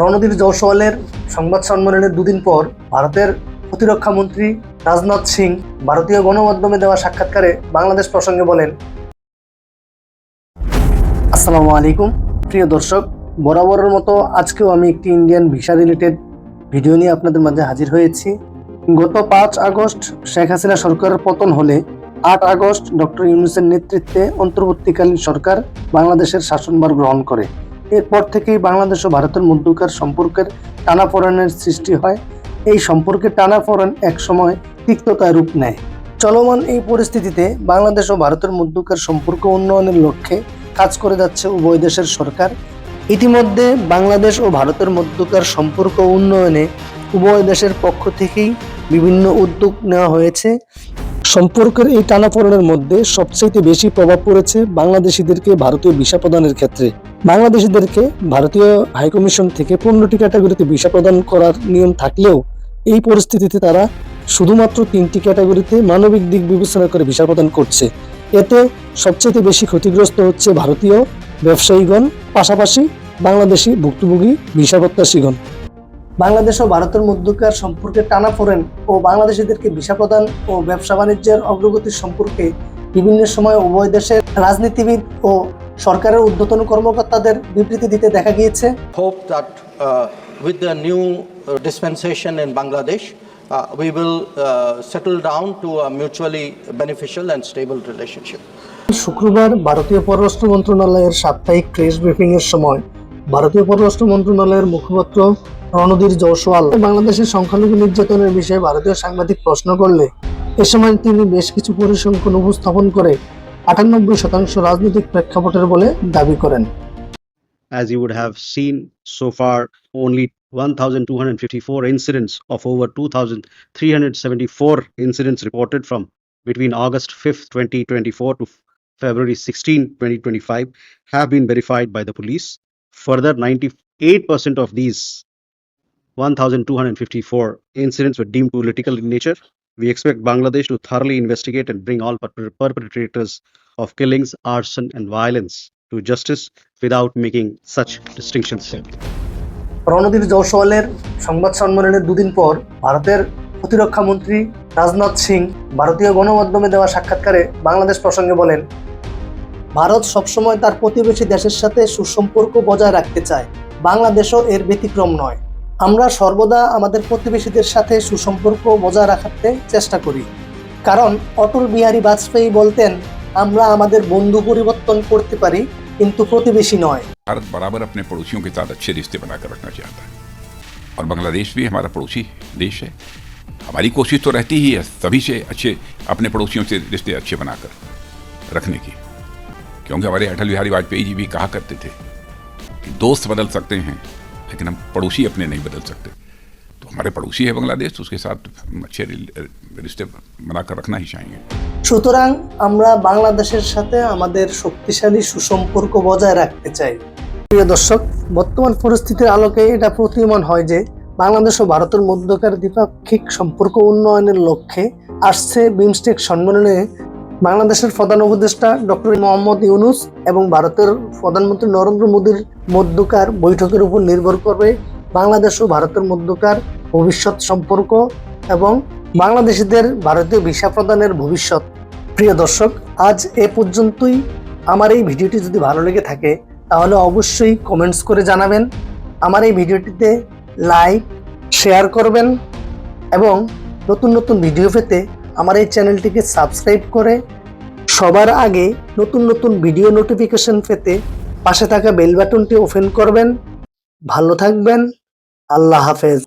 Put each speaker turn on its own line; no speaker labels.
রণধীর জয়সওয়ালের সংবাদ সম্মেলনের দুদিন পর ভারতের প্রতিরক্ষা মন্ত্রী রাজনাথ সিং ভারতীয় গণমাধ্যমে দেওয়া সাক্ষাৎকারে বাংলাদেশ প্রসঙ্গে বলেন, আসসালামু আলাইকুম। প্রিয় দর্শক, বরাবরের মতো আজকেও আমি একটি ইন্ডিয়ান ভিসা রিলেটেড ভিডিও নিয়ে আপনাদের মাঝে হাজির হয়েছি। গত পাঁচ আগস্ট শেখ হাসিনা সরকারের পতন হলে আট আগস্ট ডক্টর ইউনুসের নেতৃত্বে অন্তর্বর্তীকালীন সরকার বাংলাদেশের শাসনভার গ্রহণ করে। এরপর থেকেই বাংলাদেশ ও ভারতের মধ্যকার সম্পর্কের টানাপোড়েনের সৃষ্টি হয়। এই সম্পর্কের টানাপোড়েন একসময় তিক্ততায় রূপ নেয়। চলমান এই পরিস্থিতিতে বাংলাদেশ ও ভারতের মধ্যকার সম্পর্ক উন্নয়নের লক্ষ্যে কাজ করে যাচ্ছে উভয় দেশের সরকার। ইতিমধ্যে বাংলাদেশ ও ভারতের মধ্যকার সম্পর্ক উন্নয়নে উভয় দেশের পক্ষ থেকেই বিভিন্ন উদ্যোগ নেওয়া হয়েছে। সম্পর্কের এই টানাপোড়েনের মধ্যে সবচেয়ে বেশি প্রভাব পড়েছে বাংলাদেশিদেরকে ভারতীয় ভিসা প্রদানের ক্ষেত্রে। বাংলাদেশিদেরকে ভারতীয় হাইকমিশন থেকে পনেরোটি ক্যাটাগরিতে ভিসা প্রদান করার নিয়ম থাকলেও এই পরিস্থিতিতে তারা শুধুমাত্র তিনটি ক্যাটাগরিতে মানবিক দিক বিবেচনা করে ভিসা প্রদান করছে। এতে সবচেয়ে বেশি ক্ষতিগ্রস্ত হচ্ছে ভারতীয় ব্যবসায়ীগণ, পাশাপাশি বাংলাদেশি ভুক্তভোগী, ভিসা প্রত্যাশীগণ। বাংলাদেশ ও ভারতের মধ্যকার সম্পর্কে টানাপোড়েন ও বাংলাদেশিদেরকে ভিসা প্রদান ও ব্যবসা বাণিজ্যের অগ্রগতির সম্পর্কে বিভিন্ন সময় উভয় দেশের রাজনীতিবিদ ও সরকারের ঊর্ধ্বতন কর্মকর্তাদের বিবৃতি দিতে দেখা গিয়েছে
hope that with the new dispensation uh, Bangladesh uh, we will uh, settle down to a mutually beneficial and stable relationship.
শুক্রবার ভারতীয় পররাষ্ট্র মন্ত্রণালয়ের সাপ্তাহিক প্রেস ব্রিফিং এর সময় ভারতীয় পররাষ্ট্র মন্ত্রণালয়ের মুখপাত্র রণধীর জয়সওয়াল বাংলাদেশের সংখ্যালঘু নির্যাতনের বিষয়ে ভারতীয় সাংবাদিক প্রশ্ন করলে এ সময় তিনি বেশ কিছু পরিসংখ্যান উপস্থাপন করে আটানব্বই শতাংশ রাজনৈতিক প্রেক্ষাপটের বলে দাবি করেন
as you would have seen so far, only 1,254 incidents of over 2,374 incidents reported from between August 5th, 2024 to February 16, 2025 have been verified by the police. Further, 98% of these 1,254 incidents were deemed political in nature. We expect Bangladesh to thoroughly investigate and bring all perpetrators of killings, arson, and violence to justice without making such distinctions.
Randhir জয়সওয়ালের সংবাদ সম্মেলনের দুদিন পর ভারতের প্রতিরক্ষা মন্ত্রী রাজনাথ সিং ভারতীয় গণমাধ্যমে দেওয়া সাক্ষাৎকারে বাংলাদেশ প্রসঙ্গে বলেন ভারত সবসময় তার প্রতিবেশী দেশের সাথে সুসম্পর্ক বজায় রাখতে চায় বাংলাদেশও এর ব্যতিক্রম নয় আমরা সর্বদা আমাদের প্রতিবেশীদের সাথে সুসম্পর্ক বজায় রাখতে চেষ্টা করি কারণ অটল বিহারী বাজপেয়ী বলতেন আমরা আমাদের বন্ধু পরিবর্তন করতে পারি কিন্তু প্রতিবেশী নয়
भारत बराबर अपने पड़ोसियों के साथ अच्छे रिश्ते बनाकर रखना चाहता है और बांग्लादेश भी हमारा पड़ोसी देश है हमारी कोशिश तो रहती ही है सभी से अच्छे अपने पड़ोसियों से रिश्ते अच्छे बनाकर रखने की क्योंकि हमारे अटल बिहारी वाजपेयी जी भी कहा करते थे कि दोस्त बदल सकते हैं लेकिन हम पड़ोसी अपने नहीं बदल सकते तो हमारे पड़ोसी है बांग्लादेश तो उसके साथ हम अच्छे रिश्ते बनाकर रखना ही चाहेंगे
সুতরাং আমরা বাংলাদেশের সাথে আমাদের শক্তিশালী সুসম্পর্ক বজায় রাখতে চাই প্রিয় দর্শক বর্তমান পরিস্থিতির আলোকে এটা প্রতীয়মান হয় যে বাংলাদেশ ও ভারতের মধ্যকার দ্বিপাক্ষিক সম্পর্ক উন্নয়নের লক্ষ্যে আসছে বিমস্টেক সম্মেলনে বাংলাদেশের প্রধান উপদেষ্টা ডক্টর মোহাম্মদ ইউনুস এবং ভারতের প্রধানমন্ত্রী নরেন্দ্র মোদীর মধ্যকার বৈঠকের উপর নির্ভর করবে বাংলাদেশ ও ভারতের মধ্যকার ভবিষ্যৎ সম্পর্ক এবং বাংলাদেশিদের ভারতীয় ভিসা প্রদানের ভবিষ্যৎ। প্রিয় দর্শক, আজ এ পর্যন্তই। আমার এই ভিডিওটি যদি ভালো লেগে থাকে, তাহলে অবশ্যই কমেন্টস করে জানাবেন। আমার এই ভিডিওটিতে লাইক শেয়ার করবেন এবং নতুন নতুন ভিডিও পেতে আমার এই চ্যানেলটিকে সাবস্ক্রাইব করে সবার আগে নতুন নতুন ভিডিও নোটিফিকেশন পেতে পাশে থাকা বেল বাটনটি ওপেন করবেন। ভালো থাকবেন। আল্লাহ হাফেজ।